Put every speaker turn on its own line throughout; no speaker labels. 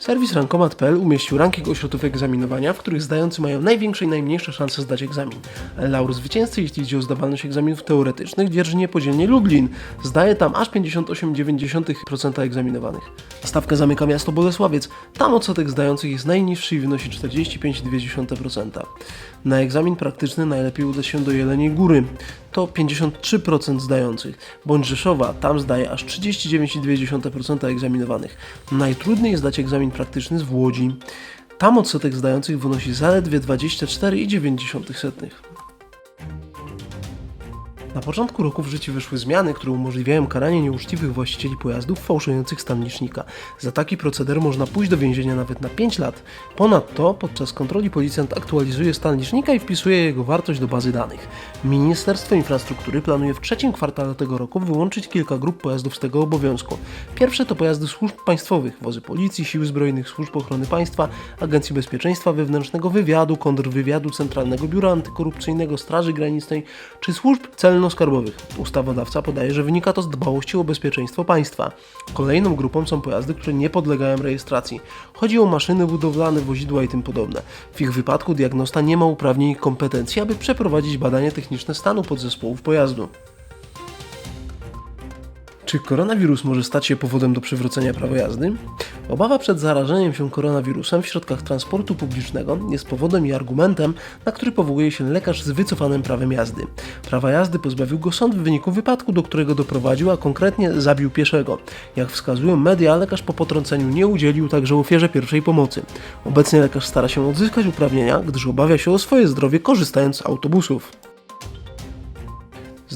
Serwis rankomat.pl umieścił ranking ośrodków egzaminowania, w których zdający mają największe i najmniejsze szanse zdać egzamin. Laur zwycięzcy, jeśli idzie o zdawalność egzaminów teoretycznych, dzierży niepodzielnie Lublin. Zdaje tam aż 58,9% egzaminowanych. Stawkę zamyka miasto Bolesławiec. Tam odsetek zdających jest najniższy i wynosi 45,2%. Na egzamin praktyczny najlepiej udać się do Jeleniej Góry. To 53% zdających. Bądź Rzeszowa, tam zdaje aż 39,2% egzaminowanych. Najtrudniej jest zdać egzamin praktyczny z Łodzi. Tam odsetek zdających wynosi zaledwie 24,9%. Na początku roku w życie weszły zmiany, które umożliwiają karanie nieuczciwych właścicieli pojazdów fałszujących stan licznika. Za taki proceder można pójść do więzienia nawet na 5 lat. Ponadto podczas kontroli policjant aktualizuje stan licznika i wpisuje jego wartość do bazy danych. Ministerstwo Infrastruktury planuje w trzecim kwartale tego roku wyłączyć kilka grup pojazdów z tego obowiązku. Pierwsze to pojazdy służb państwowych, wozy policji, sił zbrojnych, służb ochrony państwa, Agencji Bezpieczeństwa Wewnętrznego, wywiadu, kontrwywiadu, Centralnego Biura Antykorupcyjnego, Straży Granicznej czy służb celno-skarbowych. Ustawodawca podaje, że wynika to z dbałości o bezpieczeństwo państwa. Kolejną grupą są pojazdy, które nie podlegają rejestracji. Chodzi o maszyny budowlane, wozidła i tym podobne. W ich wypadku diagnosta nie ma uprawnień i kompetencji, aby przeprowadzić badanie techniczne stanu podzespołów pojazdu. Czy koronawirus może stać się powodem do przywrócenia prawa jazdy? Obawa przed zarażeniem się koronawirusem w środkach transportu publicznego jest powodem i argumentem, na który powołuje się lekarz z wycofanym prawem jazdy. Prawa jazdy pozbawił go sąd w wyniku wypadku, do którego doprowadził, a konkretnie zabił pieszego. Jak wskazują media, lekarz po potrąceniu nie udzielił także ofierze pierwszej pomocy. Obecnie lekarz stara się odzyskać uprawnienia, gdyż obawia się o swoje zdrowie korzystając z autobusów.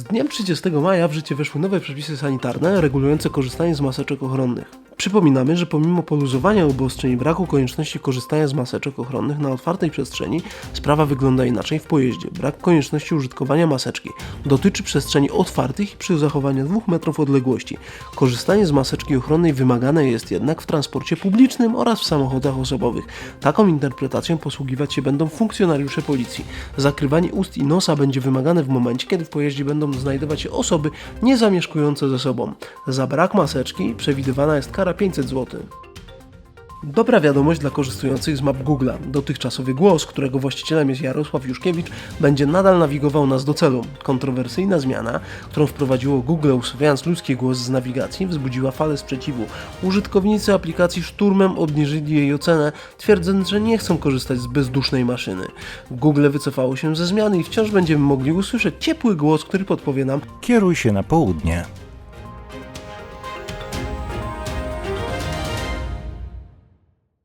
Z dniem 30 maja w życie weszły nowe przepisy sanitarne regulujące korzystanie z maseczek ochronnych. Przypominamy, że pomimo poluzowania obostrzeń i braku konieczności korzystania z maseczek ochronnych na otwartej przestrzeni, sprawa wygląda inaczej w pojeździe. Brak konieczności użytkowania maseczki dotyczy przestrzeni otwartych i przy zachowaniu 2 metrów odległości. Korzystanie z maseczki ochronnej wymagane jest jednak w transporcie publicznym oraz w samochodach osobowych. Taką interpretacją posługiwać się będą funkcjonariusze policji. Zakrywanie ust i nosa będzie wymagane w momencie, kiedy w pojeździe będą znajdować się osoby nie zamieszkujące ze sobą. Za brak maseczki przewidywana jest kara 500 zł. Dobra wiadomość dla korzystających z map Google'a. Dotychczasowy głos, którego właścicielem jest Jarosław Juszkiewicz, będzie nadal nawigował nas do celu. Kontrowersyjna zmiana, którą wprowadziło Google usuwając ludzki głos z nawigacji, wzbudziła falę sprzeciwu. Użytkownicy aplikacji szturmem obniżyli jej ocenę, twierdząc, że nie chcą korzystać z bezdusznej maszyny. Google wycofało się ze zmiany i wciąż będziemy mogli usłyszeć ciepły głos, który podpowie nam,
Kieruj się na południe.